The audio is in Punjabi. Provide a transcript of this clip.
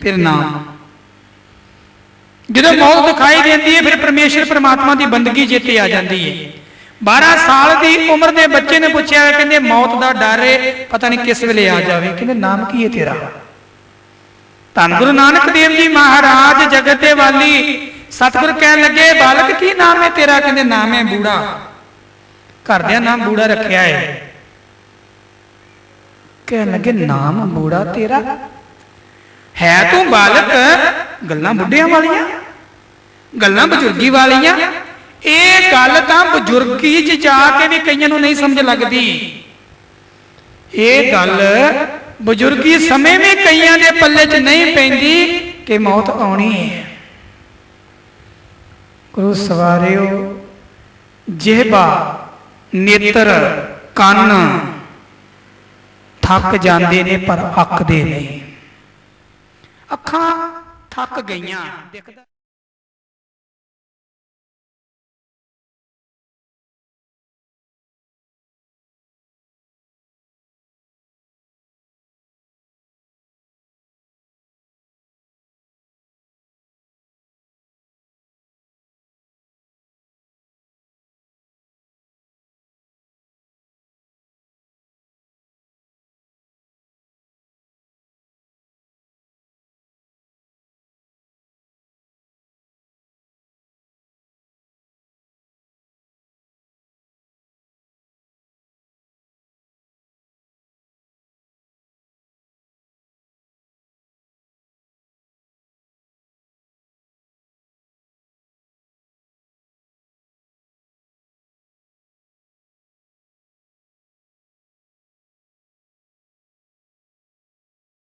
ਫਿਰ ਨਾਮ। ਜਦੋਂ ਮੌਤ ਦਿਖਾਈ ਦਿੰਦੀ ਹੈ ਫਿਰ ਪਰਮੇਸ਼ਰ ਪ੍ਰਮਾਤਮਾ ਦੀ ਬੰਦਗੀ ਜਿੱਤੇ ਆ ਜਾਂਦੀ ਹੈ। 12 ਸਾਲ ਦੀ ਉਮਰ ਦੇ ਬੱਚੇ ਨੇ ਪੁੱਛਿਆ ਕਹਿੰਦੇ ਮੌਤ ਦਾ ਡਰ ਹੈ ਪਤਾ ਨਹੀਂ ਕਿਸ ਵੇਲੇ ਆ ਜਾਵੇ। ਕਹਿੰਦੇ ਨਾਮ ਕੀ ਹੈ ਤੇਰਾ? ਧੰਨ ਗੁਰੂ ਨਾਨਕ ਦੇਵ ਜੀ ਮਹਾਰਾਜ ਜਗਤ ਦੇ ਵਾਲੀ। ਸਤਿਗੁਰ ਕਹਿਣ ਲੱਗੇ ਬਾਲਕ ਕੀ ਨਾਮ ਹੈ ਤੇਰਾ? ਕਹਿੰਦੇ ਨਾਮ ਹੈ ਬੂੜਾ। ਘਰਦਿਆਂ ਨਾਮ ਬੂੜਾ ਰੱਖਿਆ ਹੈ ਕਹਿਣ ਲੱਗੇ ਨਾਮ ਬੂੜਾ ਤੇਰਾ? ਹੈ ਤੂੰ ਬਾਲਕ? ਗੱਲਾਂ ਬੁੱਢਿਆਂ ਵਾਲੀਆਂ? ਗੱਲਾਂ ਬਜ਼ੁਰਗੀ ਵਾਲੀਆਂ? ਇਹ ਗੱਲ ਤਾਂ ਬਜ਼ੁਰਗੀ 'ਚ ਜਾ ਕੇ ਵੀ ਕਈਆਂ ਨੂੰ ਨਹੀਂ ਸਮਝ ਲੱਗਦੀ। ਇਹ ਗੱਲ ਬਜ਼ੁਰਗੀ ਸਮੇਂ ਵੀ ਕਈਆਂ ਦੇ ਪੱਲੇ 'ਚ ਨਹੀਂ ਪੈਂਦੀ ਕਿ ਮੌਤ ਆਉਣੀ ਹੈ। ਗੁਰੂ ਸਵਾਰਿਓ, ਜਿਹਬਾ, ਨੇਤਰ, ਕੰਨ, ਥੱਕ ਜਾਂਦੇ ਨੇ ਪਰ ਅੱਕਦੇ ਨਹੀਂ। ਅੱਖਾਂ ਥੱਕ ਗਈਆਂ।